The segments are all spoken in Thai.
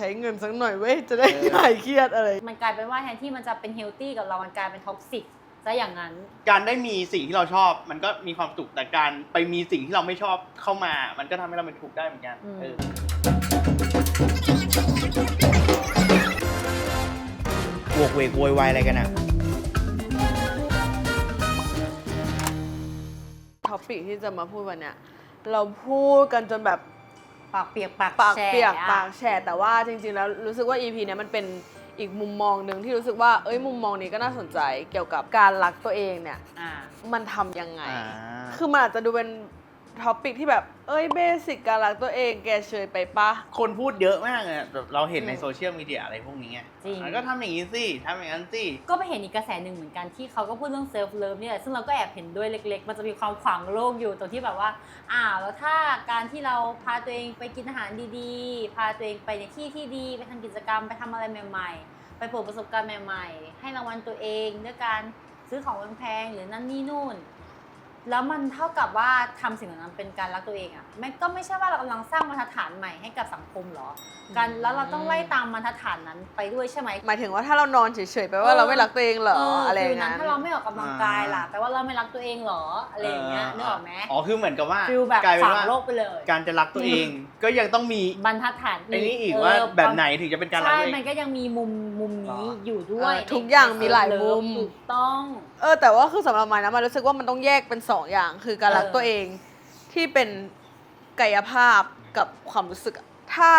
ช้เงินสักหน่อยเว้ยจะได้หายเครียดอะไร มันกลายเป็นว่าแทนที่มันจะเป็นเฮลตี้กับเรา มันกลายเป็นท็อกซิกซะอย่างนั้น การได้มีสิ่งที่เราชอบ มันก็มีความสุขแต่การไปมีสิ่งที่เราไม่ชอบเข้ามา มันก็ทำให้เราเป็นทุกข์ได้เหมือนกันอืม เออโวกเวกโวยวายอะไรกันอะท็อปิกที่จะมาพูดวันเนี้ยเราพูดกันจนแบบ ปากเปียกปากปากแฉะเปียกอะปากแฉะแต่ว่าจริงๆแล้วรู้สึกว่า EP เนี้ยมันเป็นอีกมุมมองหนึ่งที่รู้สึกว่าเอ้ยมุมมองนี้ก็น่าสนใจเกี่ยวกับการรักตัวเองเนี่ย อ่ามันทำยังไง อ่า คือมันอาจจะดูเป็น ท็อปิกที่แบบ เอ้ยเบสิกการรักตัวเองแกเชยไปปะ คนพูดเยอะมากเลยแบบเราเห็นในอืมโซเชียลมีเดียอะไรพวกนี้ไงจริง อะก็ทำอย่างนี้สิทำอย่างนั้นสิ ก็ไปเห็นอีกกระแสหนึ่งเหมือนกันที่เขาก็พูดเรื่องเซลฟ์เลิฟเนี่ยซึ่งเราก็แอบเห็นด้วยเล็ก ๆ มันจะมีความขวางโลกอยู่ตรงที่แบบว่าอ้าวแล้วถ้าการที่เราพาตัวเองไปกินอาหารดีๆ พาตัวเองไปในที่ที่ดีไปทำกิจกรรมไปทำอะไรใหม่ ๆ ไปเปิดประสบการณ์ใหม่ ๆ ให้รางวัลตัวเองด้วยการซื้อของแพงๆหรือนั่นนี่นู่น แล้วมันเท่ากับว่าทำสิ่งเหล่านั้นเป็นการรักตัวเองอะมันก็ไม่ใช่ว่าเรากำลังสร้างบรรทัดฐานใหม่ให้กับสังคมเหรอการแล้วเราต้องไล่ตามบรรทัดฐานนั้นไปด้วยใช่ไหม หมายถึงว่าถ้าเรานอนเฉยๆแปลว่าเราไม่รักตัวเองเหรออะไรอย่างนั้นั้นนถ้าเราไม่ออกกำลังกายล่ะแปลว่าเราไม่รักตัวเองเหรออะไรอย่างเงี้ยนึกออกไหมอ๋อคือเหมือนกับว่าฟิลแบบกลายเป็ฝันงว่าโลกไปเลยการจะรักตัวเอง ก็ยังต้องมีบรรทัดฐานไอ้นี่อีกเว่าแบบไหนถึงจะเป็นการรักใช่ตัวเองมันก็ยังมีมุมมุมนี้อ๋อออยู่ด้วยเออทุกอย่างมีหลายมุม ถูกต้อง เออแต่ว่าคือสำหรับมายนะมันรู้สึกว่ามันต้องแยกเป็นสองอย่าง คือการรักเออ ตัวเองที่เป็น กายภาพกับความรู้สึกอะถ้า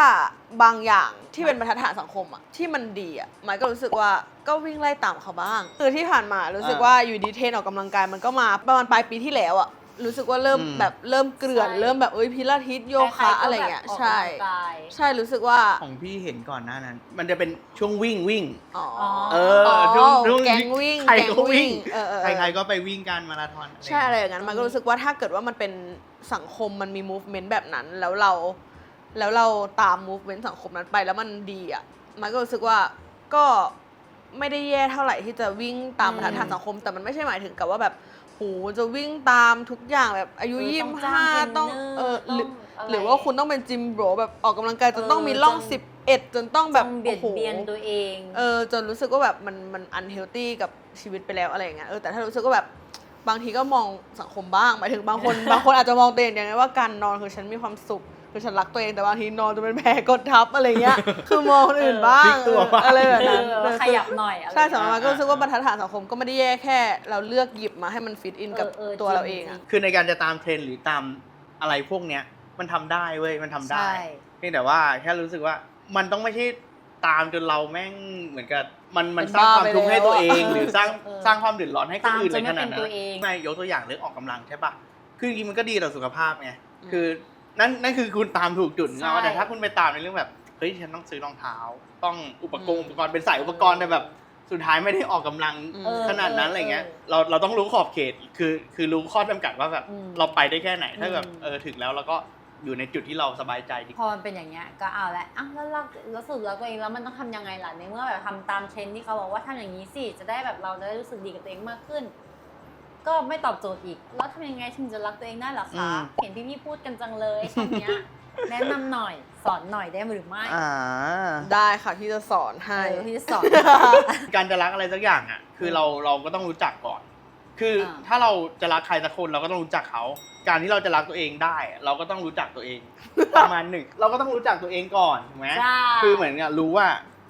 บางอย่างที่เป็นบรรทัดฐานสังคมอะที่มันดีอะมายก็รู้สึกว่าก็วิ่งไล่ตามเขาบ้างคือที่ผ่านมารู้สึกว่าอยู่ดีเทรนออกกำลังกายมันก็มาประมาณปลายปีที่แล้วอะรู้สึกว่าเริ่มอืม แบบเริ่มเกลื่อน ใช่ เริ่มแบบเอ้ยพิลาทิสโยใครคะๆก็อะไรแบบเงี้ยออกใช่กำลังกายใช่รู้สึกว่าของพี่เห็นก่อนหน้านั้น มันจะเป็นช่วงวิ่งวิ่ง อ๋อเออช่วงช่วงแก๊งวิ่งใครแก๊งก็วิ่งเออเออ ใครๆก็ไปวิ่งการมาราธอนใช่อะไรอย่างนั้นมันก็รู้สึกว่าถ้าเกิดว่ามันเป็น สังคมมันมี movement แบบนั้น แล้วเรา แล้วเราตาม movement สังคมนั้นไปแล้วมันดีอะ มันก็รู้สึกว่าก็ไม่ได้แย่เท่าไหร่ที่จะวิ่งตามอืมบรรทัดฐานสังคม แต่มันไม่ใช่หมายถึงกับว่าแบบโหจะวิ่งตามทุกอย่างแบบอายุเออยี่ต้สิองบจ้าห้างเทรนเนอร์ต้องเออหรือต้องอะไรหรือว่าคุณต้องเป็นจิมโบรแบบออกกำลังกายจนต้องมีร่องจน สิบเอ็ดจนต้องแบบต้องเบียดโอ้โห เบียนตัวเอง เออจนรู้สึกว่าแบบมันมันอันเฮลตี้กับชีวิตไปแล้วอะไรอย่างเงี้ยเออแต่ถ้ารู้สึกว่าแบบ บางทีก็มองสังคมบ้างหมายถึงบางคน บางคนอาจจะมองตัวเองอย่างไงว่าการนอนคือฉันมีความสุขคือฉันรักตัวเองแต่บางทีนอนจะเป็นแผลกดทับอะไรเงี้ย คือมองคนอื่นบ้าพลิงกตัวบ้างอะไรแบบเอนั้นอเออขยับหน่อยอะไรใช่สำหรับมันก็อ่ารู้สึกว่าบรรทัดฐานสังคมก็ไม่ได้แย่แค่ เราเลือกหยิบมาให้มันฟิตอินกับเออเออตัวจริงเราเองอะจริงคือในการจะตามเทรนด์หรือตามอะไรพวกเนี้ยมันทำได้เว้ยมันทำได้ใช่เพียงแต่ว่าแค่รู้สึกว่ามันต้องไม่ใช่ ตามจนเราแม่งเหมือนกับมันมันสร้างความทุกข์ให้ตัวเอง หรือสร้างเออสร้างความเดือดร้อนให้คนอื่นตามจในนไม่ขนาดเป็นนั้ตัวนเองไม่ยกตัวอย่างเรื่องออกกำลังใช่ปะคือจริงๆมันก็ดีต่อสุขภาพไงอืมคือนั่นนั่นคือคุณตามถูกจุดใช่นะแต่ถ้าคุณไปตามในเรื่องแบบเฮ้ยฉันต้องซื้อรองเท้า ต้องอุปกรณ์อุปกรณ์เป็นสายอุปกรณ์แต่แบบสุดท้ายไม่ได้ออกกำลังอืมเออขนาดนั้นอะไรเงี้ยเออเราเราต้องรู้ขอบเขตคือคือรู้ข้อจำกัดว่าแบบอืมเราไปได้แค่ไหนถ้าแบบอืมเออถึงแล้วเราก็ อยู่ในจุดที่เราสบายใจดีพอมันเป็นอย่างเงี้ยก็เอาละอ้าวแล้วเราแล้วสรุดแล้วตัวเองแล้วมันต้องทำยังไงล่ะในเมื่อแบบทำตามเทรนด์ที่เขาบอกว่าทำอย่างนี้สิจะได้แบบเราจะได้รู้สึกดีกับตัวเองมากขึ้น ก็ไม่ตอบโจทย์อีก แล้วทำยังไงถึงจะรักตัวเองได้เหรออืคะมเห็นพี่ๆพูดกันจังเลยช่วงเนี้ย แนะนำหน่อยสอนหน่อยได้หรือไม่อ่า ได้ค่ะที่จะสอนให้ เออพี่จะสอน การจะรักอะไรสักอย่างอะ คือเราเราก็ต้องรู้จักก่อน คืออา ถ้าเราจะรักใครสักคนเราก็ต้องรู้จักเขา การที่เราจะรักตัวเองได้ เราก็ต้องรู้จักตัวเอง ประมาณหนึ่งเราก็ต้องรู้จักตัวเองก่อนถูกไหมใช่คือเหมือนกับรู้ว่า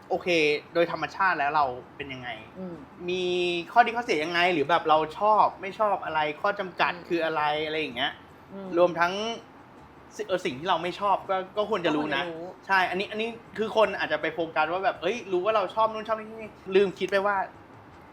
โอเค โดยธรรมชาติแล้วเราเป็นยังไง อืม มีข้อดีข้อเสียยังไง หรือแบบเราชอบไม่ชอบอะไรข้อจำกัดอืม คืออะไรอะไรอย่างเงี้ย อืมรวมทั้งสิเออสิ่งที่เราไม่ชอบก็ก็ควรจะรู้นะก็ควรจะรู้ใช่ อันนี้อันนี้คือคนอาจจะไปโฟกัสว่าแบบ เอ้ย รู้ว่าเราชอบนู่นชอบนี่นี่ลืมคิดไปว่า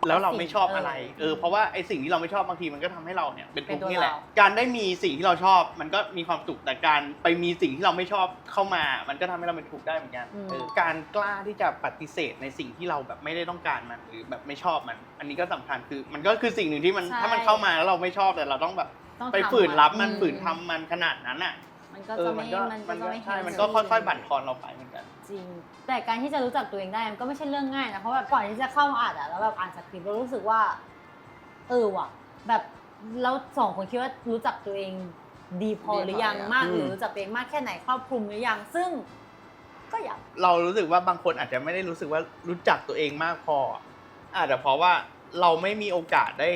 แล้วเราไม่ชอบอะไรเออเพราะว่าไอสิ่งที่เราไม่ชอบบางทีมันก็ทำให้เราเนี่ยเป็นทุกข์นี่แหละการได้มีสิ่งที่เราชอบมันก็มีความสุขแต่การไปมีสิ่งที่เราไม่ชอบเข้ามา มันก็ทำให้เราเป็นทุกข์ได้เหมือนกันเออการกล้าที่จะปฏิเสธในสิ่งที่เราแบบไม่ได้ต้องการมันหรือแบบไม่ชอบมัน อันนี้ก็สำคัญคือ มันก็คือสิ่งหนึ่งที่มันใช่ ถ้ามันเข้ามาแล้วเราไม่ชอบแต่เราต้องแบบต้องไปทำฝืนรับมันอืฝืนทำมันขนาดนั้นอะมันก็เอจะอไม่มันก็มันมันก็ก็ไม่ใช่ healthy มันก็ค่อยๆ บั่นทอนเราไปเหมือนกัน จริง แต่การที่จะรู้จักตัวเองได้มันก็ไม่ใช่เรื่องง่ายนะเพราะแบบก่อนที่จะเข้ามาอ่านอะแล้วแบบอ่านสคริปต์เรารู้สึกว่า เออว่ะ แบบแล้วสองคนคิดว่ารู้จักตัวเองดีพอดีพอหรือยังยังมากอืมหรือรู้จักตัวเองมากแค่ไหนครอบคลุมหรือยังซึ่ง ก็อยากเรารู้สึกว่าบางคนอาจจะไม่ได้รู้สึกว่ารู้จักตัวเองมากพออาจจะเพราะว่าเราไม่มีโอกาสได้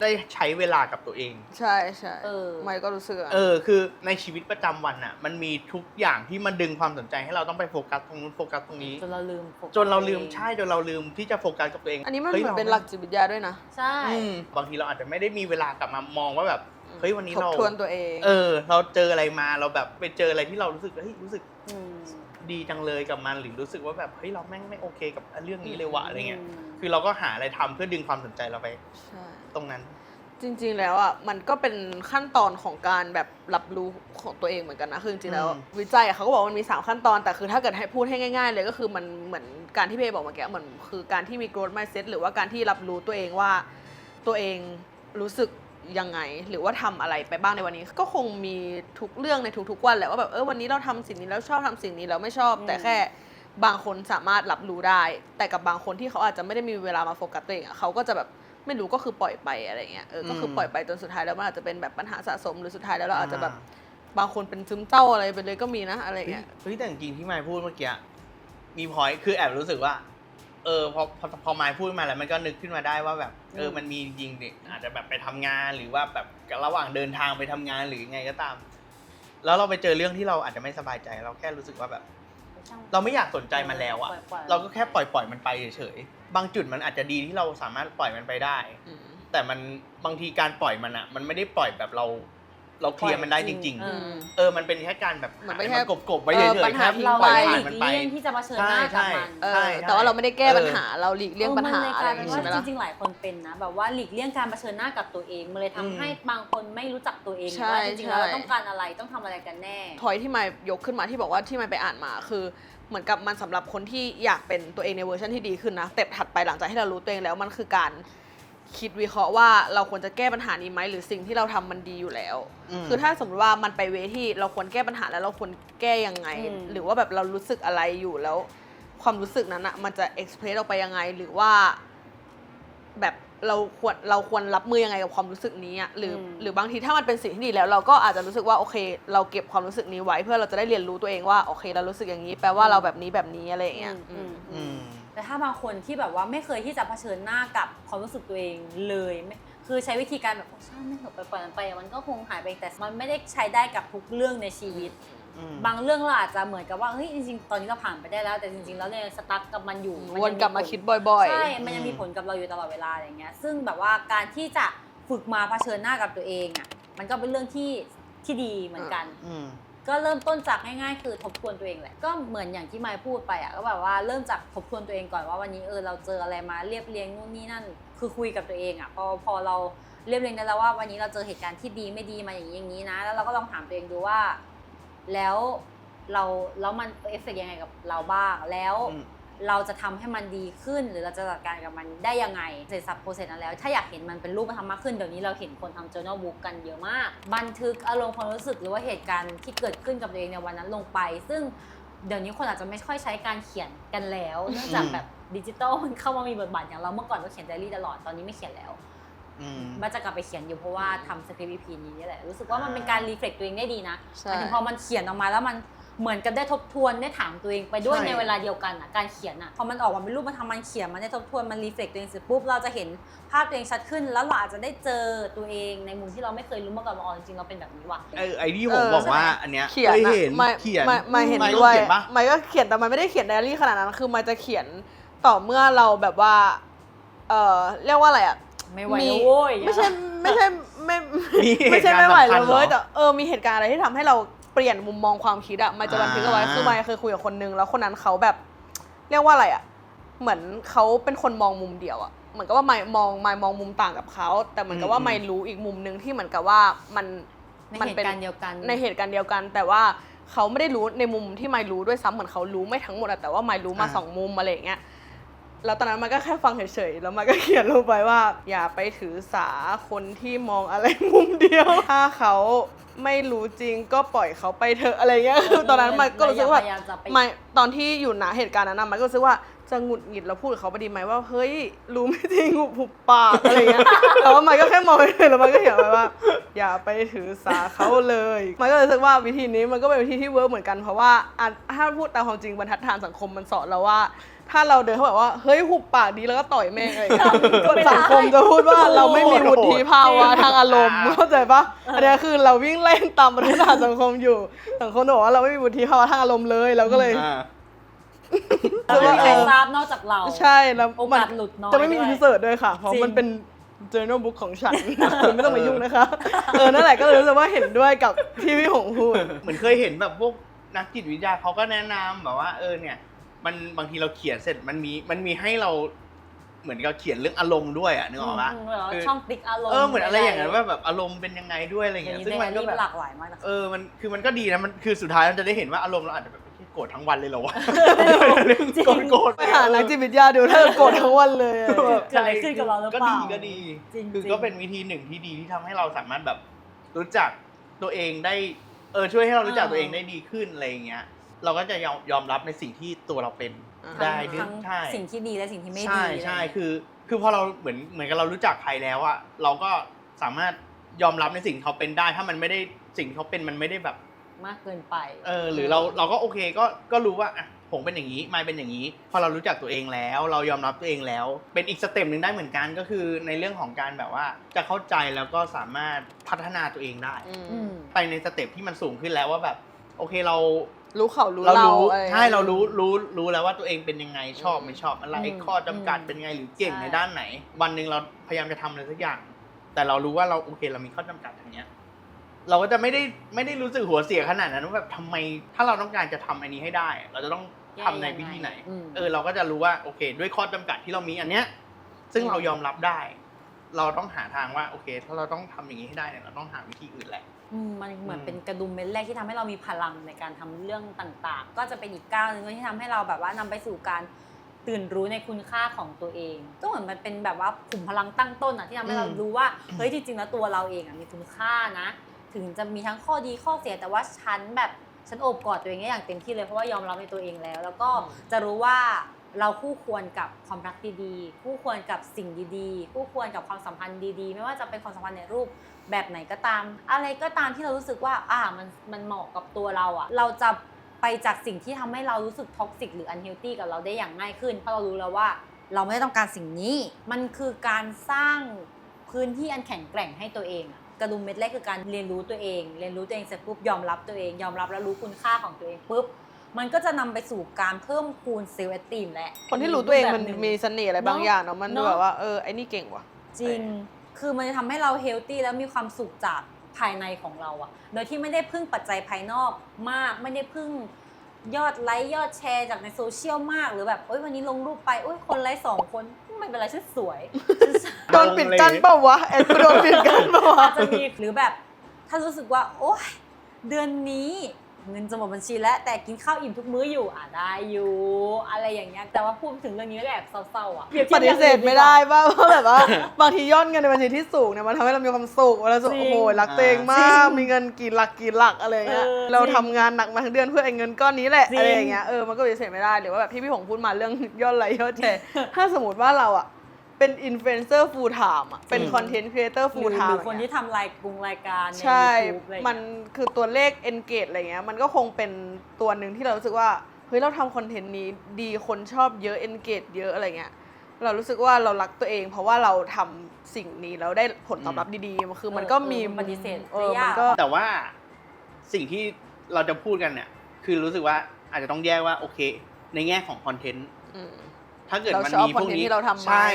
ได้ใช้เวลากับตัวเอง ใช่ใช่เออ ไม่ก็รู้สึกะเออ คือในชีวิตประจำวันอะมันมีทุกอย่างที่มันดึงความสนใจให้เราต้องไปโฟกัสตรงนู้นโฟกัสตรงนี้ จนเราลืมโฟกัสจนเราลืมตัวองใช่จนเราลืมที่จะโฟกัสกับตัวเองอันนี้มันฮ้ยเหมือนเป็นหลักจิตวิทยาด้วยนะ ใช่ อืมบางทีเราอาจจะไม่ได้มีเวลากลับมามองว่าแบบเฮ้ยวันนี้ทบเรา ทวนตัวเอง เออ เราเจออะไรมาเราแบบไปเจออะไรที่เรารู้สึกเฮ้ยรู้สึกมดีจังเลยกับมันหรือรู้สึกว่าแบบเฮ้ยเราแม่งไม่โอเคกับเรื่องนี้เลยว่ะอะไรเงี้ยอืมคือเราก็หาอะไรทำเพื่อดึงความสนใจเราไป ใช่ ตรงนั้น จริงๆแล้วอะมันก็เป็นขั้นตอนของการแบบรับรู้ของตัวเองเหมือนกันนะคือจริงๆแล้ว อืม วิจัยอะเขาก็บอกว่ามันมี 3 ขั้นตอน แต่คือถ้าเกิดให้พูดให้ง่าย ๆ เลยก็คือมันเหมือนการที่เพย์บอกเมื่อกี้เหมือนคือการที่มี growth mindset หรือว่าการที่รับรู้ตัวเองว่า ตัวเองรู้สึกยังไง หรือว่าทำอะไรไปบ้างในวันนี้ ก็คงมีทุกเรื่องในทุกๆวันแหละว่าแบบเออวันนี้เราทำสิ่งนี้แล้วชอบทำสิ่งนี้แล้วไม่ชอบ แต่แค่บางคนสามารถรับรู้ได้ แต่กับบางคนที่เขาอาจจะไม่ได้มีเวลามาโฟกัสตัวเองอะเขาก็จะแบบ ไม่รู้ก็คือปล่อยไปอะไรเงี้ยเออก็คือปล่อยไปจนสุดท้ายแล้วมันอาจจะเป็นแบบปัญหาสะสมหรือสุดท้ายแล้วเราอาจจะแบบบางคนเป็นซึมเศร้าอะไรไปเลยก็มีนะอะไรเฮ้ยเงี้ยเฮ้ยแต่จริงๆที่มายพูดเมื่อกี้มีพอยคือแอบรู้สึกว่า เออพอพอพอมายพูดมาแล้วมันก็นึกขึ้นมาได้ว่าแบบ เอออืมมันมีจริงๆเนี่ยอาจจะแบบไปทำงานหรือว่าแบบระหว่างเดินทางไปทำงานหรือยังไงก็ตาม แล้วเราไปเจอเรื่องที่เราอาจจะไม่สบายใจ เราแค่รู้สึกว่าแบบ เราไม่อยากสนใจมันแล้วอะปล่อยๆเราก็แค่ปล่อยปล่อยมันไปเฉยๆบางจุดมันอาจจะดีที่เราสามารถปล่อยมันไปได้อืมแต่มันบางทีการปล่อยมันอะมันไม่ได้ปล่อยแบบเรา เราเคลียร์มันได้จริง เออ ๆ เออมันเป็นแค่การแบบมันเป็นหาแค่มันกบๆไว้เฉยเออปัญๆหาแค่ทิ้งเราปล่อยไปหผ่าลีนกมันไป เลี่ยงที่จะเผชิญหน้ากับมันเอใช่อใช่ แต่ว่าเราไม่ได้แก้เออปัญหาเราหลีกเลี่ยงปัญหาเออมันเลยอะกไรลาอยย่างเป็นงี้ว่าใช่ไหมล่ะ จริงๆ หลายคนเป็นนะแบบว่าหลีกเลี่ยงการเผชิญหน้ากับตัวเองมันเลยทำอืมให้บางคนไม่รู้จักตัวเองใช่ว่าจริงๆแล้วใช่ เราต้องการอะไรต้องทำอะไรกันแน่ พอยที่มายกขึ้นมาที่บอกว่าที่มายไปอ่านมาคือ เหมือนกับมันสำหรับคนที่อยากเป็นตัวเองในเวอร์ชันที่ดีขึ้นนะสเต็ปถัดไปหลังจากที่เรารู้ตัวเองแล้วมันคือการคิดวิเคราะห์ว่าเราควรจะแก้ปัญหานี้ไหมหรือสิ่งที่เราทำมันดีอยู่แล้วอืมคือถ้าสมมติว่ามันไปเวที่เราควรแก้ปัญหาแล้วเราควรแก้ยังไงอืมหรือว่าแบบเรารู้สึกอะไรอยู่แล้ว ความรู้สึกนั้นอะมันจะเอ็กเพรสออกไปยังไง หรือว่าแบบ เราควรเราควรรับมือยังไงกับความรู้สึกนี้อะหรืออมหรือบางทีถ้ามันเป็นสิ่งที่ดีแล้วเราก็อาจจะรู้สึกว่าโอเค เราเก็บความรู้สึกนี้ไว้เพื่อเราจะได้เรียนรู้ตัวเองว่าโอเค เรารู้สึกอย่างนี้ แปลว่าเราแบบนี้แบบนี้อะไรอย่างเงี้ยอืมอืมอืมแต่ถ้าบางคนที่แบบว่าไม่เคยที่จะเผชิญหน้ากับความรู้สึกตัวเองเลยไม่คือใช้วิธีการแบบโอ้ช่างไม่เถอะปล่อยๆมันไป มันก็คงหายไปแต่มันไม่ได้ใช้ได้กับทุกเรื่องในชีวิต อืม บางเรื่องเราอาจจะเหมือนกับว่าเฮ้ยจริงๆตอนนี้เราผ่านไปได้แล้ว แต่จริงๆแล้วเนี่ยสตั๊กกับมันอยู่นวนยังกลับมาผลคิดบ่อยๆใช่ มันยังมีผลกับเราอยู่ตลอดเวลาอะไรเงี้ย ซึ่งแบบว่าการที่จะฝึกมาเผชิญหน้ากับตัวเองอะมันก็เป็นเรื่องที่ที่ดีเหมือนกัน อืม ก็เริ่มต้นจากง่ายๆ คือทบทวนตัวเองแหละก็เหมือนอย่างที่มายพูดไปอะก็แบบว่าเริ่มจากทบทวนตัวเองก่อนว่าวันนี้เออเราเจออะไรมาเรียบเรียงนู่นนี่นั่น คือคุยกับตัวเองอะพอพอเราเรียบเรียงได้แล้วว่าวันนี้เราเจอเหตุการณ์ที่ดีไม่ดีมาอย่างนี้อย่างนี้นะ แล้วเราก็ลองถามตัวเองดูว่า แล้วเราแล้วมันเอฟเฟกยังไงกับเราบ้าง แล้วอืม เราจะทำให้มันดีขึ้น หรือเราจะจัดการกับมันได้ยังไงเสร็จสับโปรเซสนั้นแล้ว ถ้าอยากเห็นมันเป็นรูปธรรมมากขึ้นเดี๋ยวนี้เราเห็นคนทำ journal book กันเยอะมาก บันทึกอารมณ์ความรู้สึกหรือว่าเหตุการณ์ที่เกิดขึ้นกับตัวเองในวันนั้นลงไป ซึ่งเดี๋ยวนี้คนอาจจะไม่ค่อยใช้การเขียนกันแล้ว เนื่องจากแบบดิจิตอลมันเข้ามามีบทบาทอย่างเราเมื่อก่อนก็เขียนไดอารี่ตลอดตอนนี้ไม่เขียนแล้วอื มว่าจะกลับไปเขียนอยู่เพราะว่าทำสคริปต์ EP นี้นี่แหละ รู้สึกว่ามันเป็นการรีเฟล็กตัวเองได้ดีนะใช่หมายถึงพอมันเขียนออกมาแล้วมันเหมือนกับได้ทบทวนได้ถามตัวเองไปด้วยใช่ในเวลาเดียวกันอะการเขียนอะพอมันออกมาเป็นรูปมันทำมันเขียนมันได้ทบทวนมันรีเฟล็กตัวเองเสร็จปุ๊บเราจะเห็นภาพตัวเองชัดขึ้น แล้วเราอาจจะได้เจอตัวเองในมุมที่เราไม่เคยรู้มาก่อนว่าอ๋อจริงๆเราเป็นแบบนี้ว่ะไอไอที่ผมบอกว่าอันเนี้ยเขียนเคยอะเห็นไม่เขียนไม่ไม่เห็นไม่ด้วยเขียนปะไม่ก็เขียนแต่มันไม่ได้เขียนไดอารี่ขนาดนั้นคือมันจะเขียนต่อเมื่อเราแบบว่าเออเรียกว่าอะไรอะ ไม่ไหวมีแล้วโว้ยไม่ใช่ไม่ใช่ไม่มีเหตุไม่ใช่การณ์ไม่ไหวสำคัเลญยเหรอเว้ยแต่เออมีเหตุการณ์อะไรที่ทำให้เราเปลี่ยนมุมมองความคิดอะมันจะบันทึกเอาไว้อ่าคือไม่เคยคุยกับคนนึงแล้วคนนั้นเขาแบบ เรียกว่าอะไรอะเหมือนเขาเป็นคนมองมุมเดียวอะเหมือนกับว่าไม่มองไม่มองมุมต่างกับเขาแต่เหมือนกับว่าไม่รู้อีกมุมหนึ่งที่เหมือนกับว่ามันในมันเหเป็นตุการณ์เดียวกัน ในเหตุการณ์เดียวกัน แต่ว่าเขาไม่ได้รู้ในมุมที่ไม่รู้ด้วยซ้ำเหมือนเขารู้ไม่ทั้งหมดอะแต่ว่าไม่รู้มาอ่า สองมุมอะไรอย่างเงี้ย แล้วตอนนั้นมันก็แค่ฟังเฉยๆ แล้วมันก็เขียนลงไปว่า อย่าไปถือสาคนที่มองอะไรมุมเดียว ถ้าเขาไม่รู้จริงก็ปล่อยเขาไปเถอะอะไรเงี้ยคือตอนนั้นมันก็รู้สึกว่าพยายามจะไป ไม่ตอนที่อยู่ณเหตุการณ์นั้นนะมันก็รู้สึกว่าจะหงุดหงิดแล้วพูดกับเขาไปดีไหมว่าเฮ้ยรู้ไม่จริงหุบหุบปากอะไรเงี้ยแต่ว่ามันก็แค่มองไปเลยแล้วมันก็เขียนไว้ว่า อย่าไปถือสาเขาเลย มันก็เลยรู้สึกว่าวิธีนี้มันก็เป็นวิธีที่เวิร์กเหมือนกันเพราะว่าอะถ้าพูดตามความจริงบรรทัดฐานสังคมมันสอนเราว่า ถ้าเราเดินเขาแบบว่า เฮ้ยหุบปากดีแล้วก็ต่อยแม่งอะไรเงี้ยสังคมจะพูดว่าเราไม่มีวุฒิภาวะทางอารมณ์เข้าใจปะอันนี้คือเราวิ่งเล่นตามบรรทัดฐานสังคมอยู่ สังคมบอกว่าเราไม่มีวุฒิภาวะทางอารมณ์เลยเราก็เลยอ่าไม่มีใครทราบนอกจากเรา ใช่แล้วโอกาสหลุดน้อยจะไม่มีด้วยอินเสิร์ตด้วยค่ะ เพราะจริงมันเป็น journal book ของฉันคุณไม่ต้องมายุ่งนะคะ เออ นั่นแหละก็เลยรู้สึกว่าเห็นด้วยกับที่พี่หงพูด เหมือนเคยเห็นแบบพวกนักจิตวิทยาเขาก็แนะนำแบบว่าเออเนี่ย มันบางทีเราเขียนเสร็จมันมีมันมีให้เราเหมือนกับเขียนเรื่องอารมณ์ด้วยอะนึกออกปะมแบบว่าคือช่องติ๊กอารมณ์เออเหมือนอะไรอย่างเงี้ยว่าแบบอารมณ์เป็นยังไงด้วยอะไรอย่างเงี้ยนี้ซึ่งในมันก็นี่แบบหลากหลายมากนะคะเออมันคือมันก็ดีนะมันคือสุดท้ายเราจะได้เห็นว่าอารมณ์เราอาจจะแบบไม่ใช่โกรธทั้งวันเลยเหรอวะจริงโกรธโกรธไปหานักจิตวิทยาดูถ้าจะโกรธทั้งวันเลยอะเกิดอะไรขึ้นกับเราหรือเปล่าก็ดีก็ดีจริงๆคือก็เป็นวิธีหนึ่งที่ดีที่ทำให้เราสามารถแบบรู้จักตัวเองได้เออช่วยให้เรารู้จักตัวเองได้ดีขึ้นอะไรอย่างเงี้ย เราก็จะยอมยอมรับในสิ่งที่ตัวเราเป็นอ่า ได้ทั้งใช่ สิ่งที่ดีและสิ่งที่ไม่ดีใช่ใช่คือ คือพอเราเหมือนเหมือนกับเรารู้จักใครแล้วอะเราก็สามารถยอมรับในสิ่งที่เขาเป็นได้ ถ้ามันไม่ได้สิ่งที่เขาเป็นมันไม่ได้แบบ มากเกินไป เออหรือเราเราก็โอเคก็ก็รู้ว่าอะผมเป็นอย่างนี้มายเป็นอย่างนี้ พอเรารู้จักตัวเองแล้ว เรายอมรับตัวเองแล้ว เป็นอีกสเต็ปหนึ่งได้เหมือนกันก็คือในเรื่องของการแบบว่าจะเข้าใจแล้วก็สามารถพัฒนาตัวเองได้ อืมอืมไปในสเต็ปที่มันสูงขึ้นแล้วว่าแบบ โอเคเรารู้เขารู้เราเรารู้อะไร ใช่เรารู้รู้รู้แล้วว่าตัวเองเป็นยังไงชอบอืมไม่ชอบอะไรอืมข้อจำกัดอืมเป็นไงหรือเก่งใช่ ในด้านไหน วันหนึ่งเราพยายามจะทำอะไรสักอย่าง แต่เรารู้ว่าเราโอเคเรามีข้อจำกัดอย่างเงี้ย เราก็จะไม่ได้ไม่ได้รู้สึกหัวเสียขนาดนั้นว่าแบบทำไมถ้าเราต้องการจะทำอันนี้ให้ได้ เราจะต้องทำในวิธีไหน อืม เออเราก็จะรู้ว่าโอเค ด้วยข้อจำกัดที่เรามีอันเนี้ย ซึ่งเรายอมรับได้ เราต้องหาทางว่าโอเค ถ้าเราต้องทำอย่างนี้ให้ได้เนี่ยเราต้องหาวิธีอื่นแหละ อืมมันเหมือนอืมเป็นกระดุมเม็ดแรกที่ทำให้เรามีพลังในการทำเรื่องต่างๆ ก็จะเป็นอีกก้าวหนึ่งที่ทำให้เราแบบว่านำไปสู่การตื่นรู้ในคุณค่าของตัวเอง ก็เหมือนมันเป็นแบบว่าขุมพลังตั้งต้นอะที่ทำให้เราอืม รู้ว่าเฮ้ยจริงๆแล้วตัวเราเองอะมีคุณค่านะ ถึงจะมีทั้งข้อดีข้อเสียแต่ว่าฉันแบบฉันโอบกอดตัวเองได้อย่างเต็มที่เลยเพราะว่ายอมรับในตัวเองแล้ว แล้วก็จะรู้ว่า เราคู่ควรกับความรักดีๆ คู่ควรกับสิ่งดีๆ คู่ควรกับความสัมพันธ์ดีๆ ไม่ว่าจะเป็นความสัมพันธ์ในรูปแบบไหนก็ตาม อะไรก็ตามที่เรารู้สึกว่า อ่ามันมันเหมาะกับตัวเราอะเราจะไปจากสิ่งที่ทำให้เรารู้สึกท็อกซิกหรืออันเฮลตี้กับเราได้อย่างง่ายขึ้น เพราะเรารู้แล้วว่าเราไม่ได้ต้องการสิ่งนี้ มันคือการสร้างพื้นที่อันแข็งแกร่งให้ตัวเอง กระดุมเม็ดแรกคือการเรียนรู้ตัวเอง เรียนรู้ตัวเองเสร็จปุ๊บยอมรับตัวเอง ยอมรับแล้วรู้คุณค่าของตัวเองปุ๊บ มันก็จะนำไปสู่การเพิ่มคูณเซลล์เอสตีมแหละคนที่รู้ตัวเองมันแบบหงมีเสน่ห์อะไรบางเนอะอย่างเนาะมันดูเนอะแบบว่าเออไอ้นี่เก่งว่ะ จริง คือมันจะทำให้เราเฮลตี้แล้วมีความสุขจากภายในของเราอะโดยที่ไม่ได้พึ่งปัจจัยภายนอกมาก ไม่ได้พึ่งยอดไลค์ยอดแชร์จากในโซเชียลมาก หรือแบบโอ๊ยวันนี้ลงรูปไปโอ๊ยคนไลค์สองคนไม่เป็นไรฉันสวย โดนปิดกั้นเปล่าวะแอนโดนปิดกั้นเปล่าวะ อาจจะมีหรือแบบ ถ้ารู้สึกว่า โอ๊ยเดือนนี้ เงินจะหมดบัญชีแล้วแต่กินข้าวอิ่มทุกมื้ออยู่อะได้อยู่ อะไรอย่างเงี้ยแต่ว่าพูดถึงเรื่องนี้ก็แอบเศร้าๆอะปฏิเสธไม่ได้ป่ะเพราะแบบว่า บางทียอดเงินในบัญชีที่สูงเนี่ยมันทำให้เรามีความสุขเวลาสุขจริงโอ้โหรักตัวเองมากมีเงินกี่หลักกี่หลักอะไรเงี้ยเออเราจริงทำงานหนักมาทั้งเดือนเพื่อไอ้เงินก้อนนี้แหละจริงอะไรอย่างเงี้ยเออมันก็ปฏิเสธไม่ได้หรือว่าแบบที่พี่หงพูดมาเรื่องยอดไลค์ยอดแชร์ถ้าสมมติว่าเราอะ เป็นอินฟลูเอนเซอร์ฟูลไทม์อะเป็นอืมคอนเทนต์ครีเอเตอร์หฟูรืลอไทหรืม์อคนที่ทำรายกรุงรายการใน ใช่ YouTube อะไรอย่างมันเงี้ยคือตัวเลข engage อะไรเงี้ย มันก็คงเป็นตัวหนึ่งที่เรารู้สึกว่า เฮ้ย เราทำคอนเทนต์นี้ดีคนชอบเยอะ engage เยอะอะไรเงี้ย เรารู้สึกว่าเรารักตัวเอง เพราะว่าเราทำสิ่งนี้แล้วได้ผลตอบรับดีๆมันคือมันก็มีเออปฏิเสธเออไม่ยาก มันก็ แต่ว่าสิ่งที่เราจะพูดกันเนี่ย คือรู้สึกว่าอาจจะต้องแยกว่าโอเค ในแง่ของคอนเทนต์ อืม ถ้าเกิดเรามันชอบมีพวก content นี้ที่เราทำไหม ใช่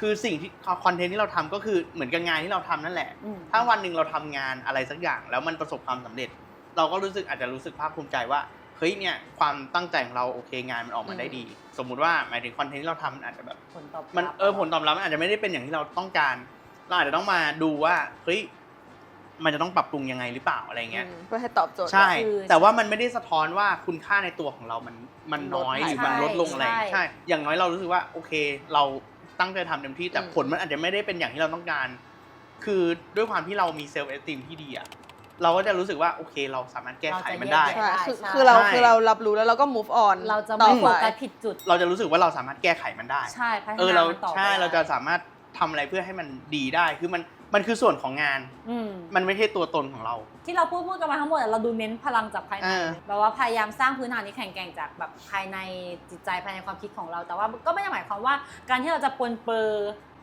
คือสิ่งที่คอนเทนต์ที่เราทำก็คือเหมือนกับงานที่เราทำนั่นแหละอืมถ้าวันหนึ่งเราทำงานอะไรสักอย่าง แล้วมันประสบความสำเร็จ เราก็รู้สึกอาจจะรู้สึกภาคภูมิใจว่าเฮ้ยเนี่ยความตั้งใจของเราโอเคงานมันออกมาได้ดี สมมุติว่าหมายถึงคอนเทนต์ที่เราทำมันอาจจะแบบผลตอบรับมันเออผลตอบรับมันอาจจะไม่ได้เป็นอย่างที่เราต้องการ เราอาจจะต้องมาดูว่าเฮ้ยมันจะต้องปรับปรุงยังไงหรือเปล่าอะไรเงี้ยอืมเพื่อให้ตอบโจทย์ใช่คือแต่ว่ามันไม่ได้สะท้อนว่าคุณค่าในตัวของเรามันมันน้อยลดหรือมันใช่ลดลงอะไรใช่ใช่ อย่างน้อยเรารู้สึกว่าโอเคเรา ตั้งใจทำเต็มที่แต่อืมผลมันอาจจะไม่ได้เป็นอย่างที่เราต้องการ คือด้วยความที่เรามีเซลล์เอสติมที่ดีอะเราก็จะรู้สึกว่าโอเคเราสามารถแก้ไขมันได้เราจะแยกใช่คือใช่ คือเราใช่ คือเรารับรู้แล้วเราก็ move on เราจะต่ไม่อโฟไปกัสผิดจุด เราจะรู้สึกว่าเราสามารถแก้ไขมันได้ ใช่พัฒเออนาเรามันต่อไปใช่ได้เราจะสามารถทำอะไรเพื่อให้มันดีได้ คือมัน มันคือส่วนของงาน อืม มันไม่ใช่ตัวตนของเรา ที่เราพูดพูดกันมาทั้งหมดอะเราดูเน้นพลังจากภายในเออ แบบว่าพยายามสร้างพื้นฐานที่แข็งแกร่งจากแบบภายในจิตใจภายในความคิดของเรา แต่ว่าก็ไม่ได้หมายความว่าการที่เราจะปนเปื้อ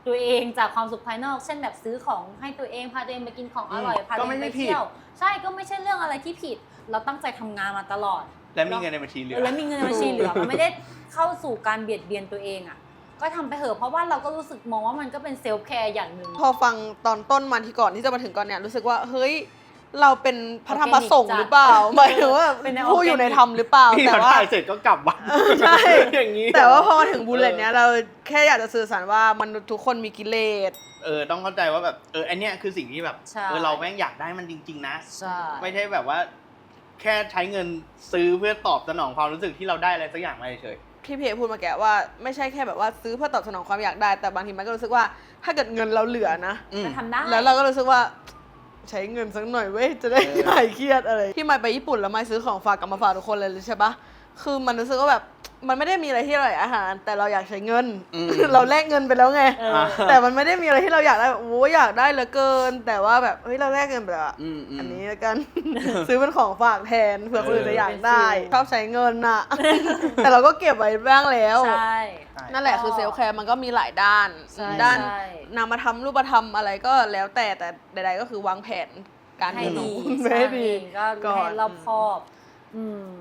ตัวเองจากความสุขภายนอก เช่นแบบซื้อของให้ตัวเองพาตัวเองไปกินของอร่อยอืมพาตัวเองก็ไม่ไปได้ผิด เที่ยวใช่ก็ไม่ใช่เรื่องอะไรที่ผิด เราตั้งใจทำงานมาตลอด และมีเงินในบัญชีเหลือ แล้วมีเงินในบัญชีเหลือมันไม่ได้เข้าสู่การเบียดเบียนตัวเองอะ ก็ทำไปเถอะเพราะว่าเราก็รู้สึกมองว่ามันก็เป็นเซลฟ์แคร์อย่างหนึ่ง พอฟังตอนต้นมาที่ก่อนที่จะมาถึงก่อนเนี่ยรู้สึกว่าเฮ้ยเราเป็นพระธรรมพระสงฆ์หรือเปล่าหมายถึงว่าเป็นแนว ผู้อยู่ในธรรมหรือเปล่าที่แต่เราว่า ถ่ายเสร็จก็กลับบ้าน ใช่ อย่างนี้แต่ว่าพอมาถึงบูลเลตเนี้ยเราแค่อยากจะสื่อสารว่ามนุษย์ทุกคนมีกิเลส เออต้องเข้าใจว่าแบบเอออันเนี้ยคือสิ่งที่แบบใช่ เออเราแม่งอยากได้มันจริง ๆ นะ ใช่ ไม่ใช่แบบว่า แค่ใช้เงินซื้อเพื่อตอบสนองความรู้สึกที่เราได้อะไรสักอย่างมาเฉย พี่เพพูดมาแกว่าไม่ใช่แค่แบบว่าซื้อเพื่อตอบสนองความอยากได้ แต่บางทีมันก็รู้สึกว่าถ้าเกิดเงินเราเหลือนะอืม มันทำได้ แล้วเราก็รู้สึกว่าใช้เงินสักหน่อยเว้ยจะได้เออหายเครียดอะไรที่มายไปญี่ปุ่นแล้วมายซื้อของฝากกลับมาฝากทุกคนเลยใช่ปะคือมันรู้สึกว่าแบบ มันไม่ได้มีอะไรที่อร่อยอาหาร แต่เราอยากใช้เงิน อืม เราแลกเงินไปแล้วไง เออ แต่มันไม่ได้มีอะไรที่เราอยากได้แบบโอ้ยอยากได้เหลือเกิน แต่ว่าแบบเฮ้ยเราแลกเงินไปแล้วอะอืมอืมอันนี้แล้วกัน ซื้อเป็นของฝากแทนเผื่อคนอื่นจะอยากได้เป็นฟิลชอบใช้เงินน่ะ แต่เราก็เก็บไว้บ้างแล้วใช่ใช่ นั่นแหละคือเซลล์แคร์มันก็มีหลายด้าน ใช่ด้านใช่ นามธรรมรูปธรรมอะไรก็แล้วแต่แต่ใดๆก็คือวางแผนการให้เงินขดีองคุณไว้ให้ดี ก็ก่อน ให้รอบคอบอืม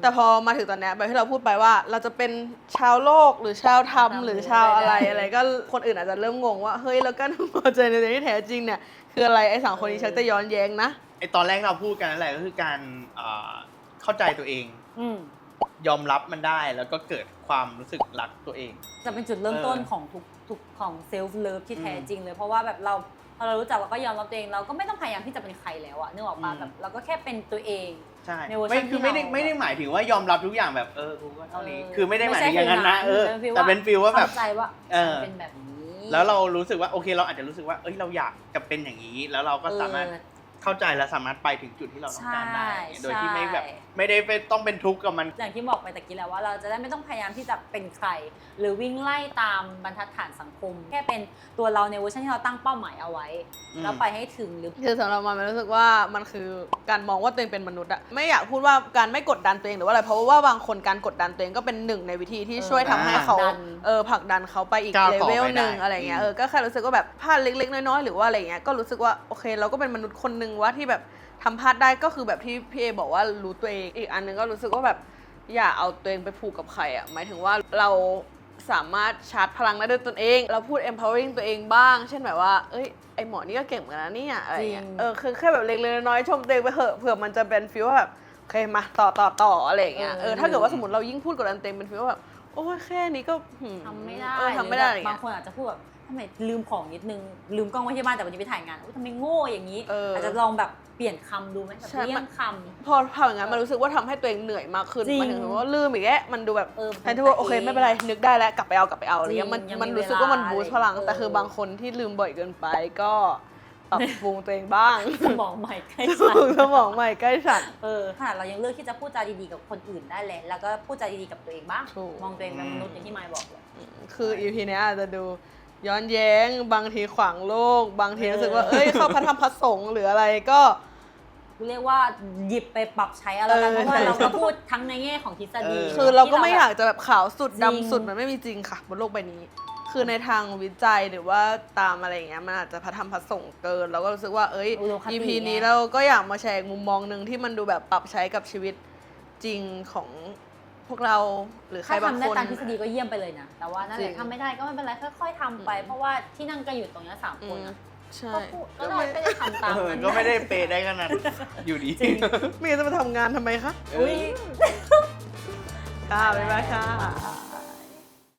แต่พอมาถึงตอนเนี้ยแบบที่เราพูดไปว่า เราจะเป็นชาวโลกหรือชาวธรรมธรรมหรือชาวอะไรหรืออะอะไรไรก็คนอื่นอาจจะเริ่มงงว่าเฮ้ยแล้วการพอใจในตัวที่แท้จริงเนี่ยคืออะไรไอ้สองคนนี้ชักจะย้อนแย้งนะไอตอนแรกเราพูดกันนั่นแหละก็คือการเอ่อเข้าใจตัวเองอืมยอมรับมันได้แล้วก็เกิดความรู้สึกรักตัวเอง จะเป็นจุดเริ่มต้นเออของทุกทุกของเซลฟ์เลิฟที่อืมแท้จริงเลย เพราะว่าแบบเราพ อเรารู้จักแล้วก็ยอมรับตัวเองเราก็ไม่ต้องพยายามที่จะเป็นใครแล้วอะนึกออกมาอืมแบบเราก็แค่เป็นตัวเอง ใช่ในเวอร์ชัไม่นคือที่ไม่ได้เราไม่ได้หมายถึงว่ายอมรับทุกอย่างแบบเออกูก็เท่านี้ เออคือไม่ได้หมายถึงไม่อใช่ย่างนั้นนะฟิลนั้นเออเป็นฟิลแต่ว่าเป็นฟีลว่าแบบ เข้าใจว่าเออ ฉันเป็นแบบนี้แล้วเรารู้สึกว่าโอเคเราอาจจะรู้สึกว่าเอ้ยเราอยากจะเป็นอย่างนี้ แล้วเราก็สามารถ เออ เข้าใจและสามารถไปถึงจุดที่เราต้องการได้ ใช่โดยที่ไม่แบบใช่ ไม่ได้ไปต้องเป็นทุกข์กับมัน อย่างที่บอกไปตะกี้แล้วว่าเราจะได้ไม่ต้องพยายามที่จะเป็นใคร หรือวิ่งไล่ตามบรรทัดฐานสังคม แค่เป็นตัวเราในเวอร์ชันที่เราตั้งเป้าหมายเอาไว้ อืม แล้วไปให้ถึงหรือ คือสำหรับมันมันรู้สึกว่ามันคือการมองว่าตัวเองเป็นมนุษย์อะไม่อยากพูดว่าการไม่กดดันตัวเองหรือว่าอะไรเพราะว่าบางคนการกดดันตัวเองก็เป็นหนึ่งในวิธีที่เออช่วยทำให้เขาผลักดัน เออผลักดันเขาไปอีกก้าวเลต่อเวลไปหนึ่งได้อะไรเงี้ยอืม เออก็แค่รู้สึกว่าแบบพลาดเล็กๆน้อยๆหรือว่าอะไรเงี้ยก็รู้สึกว่าโอเคเราก็เป็นมนุษย์คนหนึ่งว่าที่แบบทำพลาดได้ก็คือแบบที่พี่เอบอกว่ารู้ตัวเองอีกอันหนึงก็รู้สึกว่าแบบอย่าเอาตัวเองไปผูกกับใครอะหมายถึงว่าเราสามารถชาร์จพลังได้ด้วยตนเอง เราพูด empowering ตัวเองบ้าง เช่นแบบว่า เอ้ย ไอหมอนี่ก็เก่งเหมือนกันนะเนี่ยอะไรเงี้ยจริงเออ คือแค่แบบเล็กๆน้อยๆชมตัวเองไปเถอะ เผื่อมันจะเป็นฟีลว่าแบบ โอเค มาต่อต่อต่ออะไรอย่างเงี้ย เออ ถ้าเกิดว่าสมมติเรายิ่งพูดกดดันเต็มเป็นฟีลว่าแบบ โอ้ยแค่นี้ก็หืทำไม่ได้เออทำไม่ได้หอะไรรืแบบบาเงี้งยคนอาจจะพูดแบบ ทำไมลืมของนิดนึง ลืมกล้องไว้ที่บ้านแต่วันนี้ไปถ่ายงานอุ๊ยทำไมโง่อย่างนี้ เออออาจจะลองแบบเปลี่ยนคำดูไหมแบบใช่ เลี่ยมังนคพอทำอย่างนั้นมันรู้สึกว่าทำให้ตัวเองเหนื่อยมากขึ้นจริงหมายถึงว่าลืมอีกแล้วมันดูแบบเออแทนที่ว่าโอเคเป็นตัวเองไม่เป็นไรนึกได้แล้วกลับไปเอากลับไปเอาอะไรเงี้ยมันจริงยังมันมีรู้สึกว่ามันเวลาบูสต์พลังเออแต่คือบางคนที่ลืมบ่อยเกินไปก็ปรับปรุงตัวเองบ้างำสมองใหม่ใกล้สสั่นมองสมองใหม่ใกล้สั่นเออขนาดเรายังเลือกที่จะพูดจาดีๆกับคนอื่นได้แหละแล้วก็พูดจาดีๆกับตัวเองบ้าง ถูก มองตัวเองเป็นมนุษย์อย่างที่ไมค์บอกเลย คืออีพีนี้ยอาจจะดู ย้อนแย้ง บางทีขวางโลก บางทีรู้สึกว่าเออเอ้ยเข้าพระธรรมพระสงฆ์หรืออะไรก็เรียกว่าหยิบไปปรับใช้เอาแล้วกันเออเพราะว่าเราก็พูดทั้งในแง่ของทฤษฎีเออคือเราก็ที่ไม่อยากแบบจะแบบขาวสุดจริงดำสุดมันไม่มีจริงค่ะบนโลกใบนี้ คือในทางวิจัยหรือว่าตามอะไรอย่างเงี้ยมันอาจจะพระธรรมพระสงฆ์เกิน เราก็รู้สึกว่าเอ้ยอุดมคติ EP ไงนี้เราก็อยากมาแชร์มุมมองหนึ่งที่มันดูแบบปรับใช้กับชีวิตจริงของ พวกเราหรือใครถ้าบางทำได้คน ตามทฤษฎีก็เยี่ยมไปเลยนะ แต่ว่านั่นแหจริละงทำไม่ได้ก็ไม่เป็นไรค่อยๆทำไปอืมเพราะว่าที่นั่งกันอยู่ตรงเนี้ยสามอืคนมอะใช่ ก็พูดก็ได้ไม่ได้ทำตามเออนั้นก็ไม่ได้เปย์ได้ขนาดอยู่ดีจริงไม่งั้นจะมาทำงานทำไมคะเอออุ้ย ค่ะ บ๊ายบายค่ะ อ่า